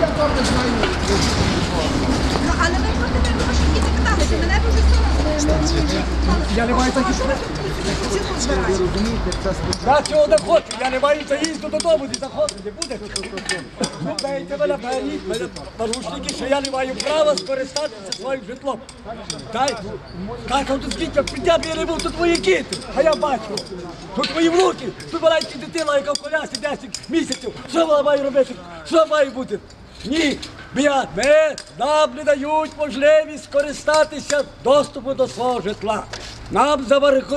я там не знаю. Ну, але ви проти мене гроші не запиталися, мене вже Я не маю такі. Ви Я цього не хочу, я не маю заїзду додому, не заходити, не буде. Ви бейте мене, беріть мене порушники, що я не маю права скористатися своїм житлом. Дай, так, а тут скільки, я б я не був, тут мої кити, а я бачу. Тут мої внуки, тут маленькі дитина, яка в колясі 10 місяців. Що вона має робити? Що має бути? Ні, ми, нам не дають можливість скористатися доступу до свого житла. Нам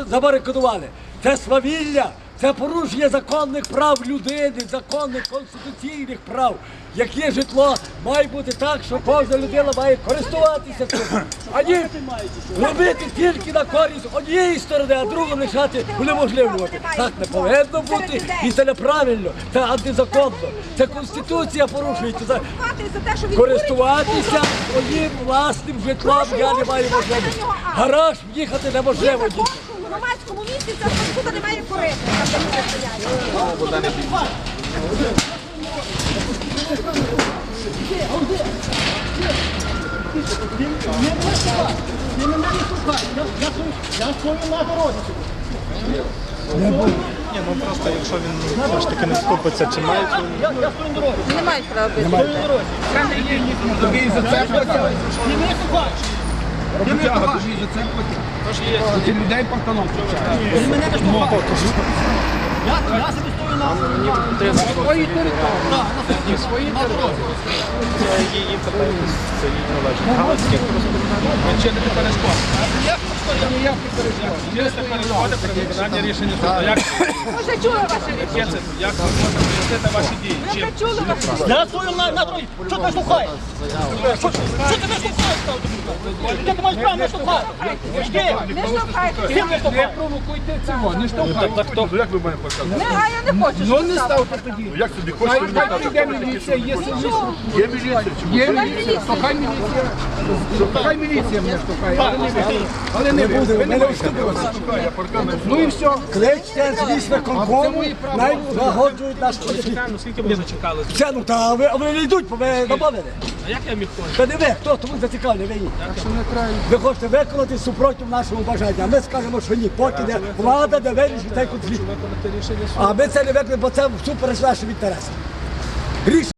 забарикадували. Це свавілля, це порушення законних прав людини, законних конституційних прав. Яке житло має бути так, що кожна людина має користуватися цим. А ні робити тільки на користь однієї сторони, а другу лишати унеможливлювати. Так не повинно бути, і це неправильно, це антизаконно. Це конституція порушується. Користуватися своїм власним житлом я не маю можливості. Гараж їхати неможливо. Громадському місці ця тут немає курити. там, де люди стоять. Ні, ну просто якщо він все ж таки не вступиться, чи має Не мають права бити. Тобі за це платять. Робітяга, тобі за це платять. Ти людей портанов. Він мене теж похапав. Я собі стою на своїй території. Своїй території. це її питання, це її належить. Галицьких розповідань. Чи не перешкод? Ніяк не перешкод. Чисто перешкоди при виконанні рішення суду. Як, Ми вже чули ваше рішення. це, як ви можете пояснити ваші дії? Ми Чим? вже чули ваше рішення. Я свою на, на другий. Що ти слухаєш? Що, ти не слухаєш? Ти ти маєш право не слухати. Йди. Не штовхайте. Всім не Не слухай. провокуйте цього, не штовхайте. Як ви маєте показати? Не, а я не хочу. Ну щоб не стало. ставте тоді. Як собі Хай хай прийде міліція, є сильніше. Є міліція? Є міліція, то хай міліція. То хай міліція мене штовхає, але не ви. Але не ви. Ви не виступилися. Ну і все. Кличте з міськвиконкому, най нагоджують наш. Ну скільки ви зачекали? Це ну та ви, вони не йдуть, бо ви домовили. А як я міг хоче? Та не ви, хто тому зацікавлений, ви ні. Ви хочете виконати супротив нашого бажання, а ми скажемо, що ні, поки не влада не вирішить цей конфлікт. А ми це не виконуємо, бо це всупереч нашим інтересам. Рішення